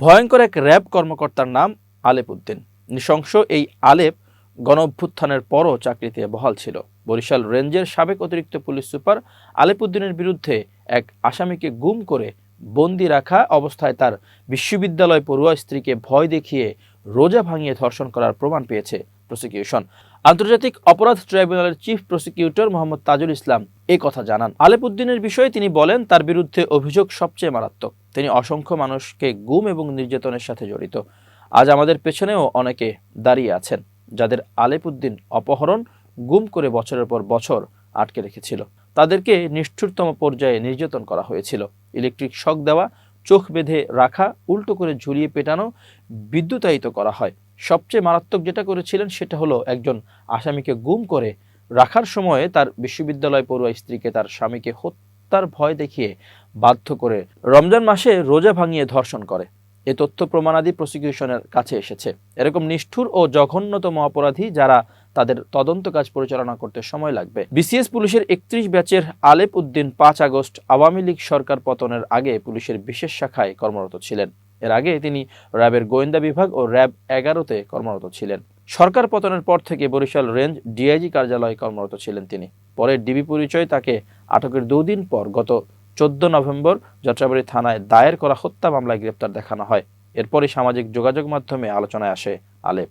ভয়ঙ্কর এক র্যাব কর্মকর্তার নাম আলেপ উদ্দিন। নৃশংস এই আলেপ গণ অভ্যুত্থানের পরও চাকরিতে বহাল ছিল। বরিশাল রেঞ্জের সাবেক অতিরিক্ত পুলিশ সুপার আলেপ উদ্দিনের বিরুদ্ধে এক আসামিকে গুম করে বন্দি রাখা অবস্থায় তার বিশ্ববিদ্যালয় পড়ুয়া স্ত্রীকে ভয় দেখিয়ে রোজা ভাঙিয়ে ধর্ষণ করার প্রমাণ পেয়েছে প্রসিকিউশন। আন্তর্জাতিক অপরাধ ট্রাইব্যুনালের চিফ প্রসিকিউটর মোহাম্মদ তাজুল ইসলাম এ কথা জানান। আলেপুদ্দিনের বিষয়ে তিনি বলেন, তার বিরুদ্ধে অভিযোগ সবচেয়ে মারাত্মক। তিনি অসংখ্য মানুষকে গুম এবং নির্যাতনের সাথে জড়িত। আজ আমাদের পেছনেও অনেকে দাঁড়িয়ে আছেন, যাদের আলেপুদ্দিন অপহরণ গুম করে বছরের পর বছর আটকে রেখেছিল। তাদেরকে নিষ্ঠুরতম পর্যায়ে নির্যাতন করা হয়েছিল। ইলেকট্রিক শক দেওয়া, চোখ বেঁধে রাখা, উল্টো করে ঝুলিয়ে পেটানো, বিদ্যুতায়িত করা হয়। সবচেয়ে মারাত্মক যেটা করেছিলেন সেটা হলো একজন আসামিকে গুম করে রাখার সময়ে তার বিশ্ববিদ্যালয় পড়ুয়া স্ত্রীকে তার স্বামীকে হত্যার ভয় দেখিয়ে বাধ্য করে রমজান মাসে রোজা ভাঙিয়ে ধর্ষণ করে। এ তথ্য প্রমাণাদি প্রসিকিউশনের কাছে এসেছে। এরকম নিষ্ঠুর ও জঘন্যতম অপরাধী যারা তাদের তদন্ত কাজ পরিচালনা করতে সময় লাগবে। বিসিএস পুলিশের একত্রিশ ব্যাচের আলেপ উদ্দিন পাঁচ আগস্ট আওয়ামী লীগ সরকার পতনের আগে পুলিশের বিশেষ শাখায় কর্মরত ছিলেন। এর আগে তিনি র্যাবের গোয়েন্দা বিভাগ ও র্যাব এগারোতে কর্মরত ছিলেন। সরকার পতনের পর থেকে বরিশাল রেঞ্জ ডিআইজি কার্যালয়ে কর্মরত ছিলেন তিনি। পরে ডিবি পরিচয় তাকে আটকের দুদিন পর গত চোদ্দ নভেম্বর যাত্রাবাড়ি থানায় দায়ের করা হত্যা মামলায় গ্রেপ্তার দেখানো হয়। এরপরই সামাজিক যোগাযোগ মাধ্যমে আলোচনায় আসে আলেপ।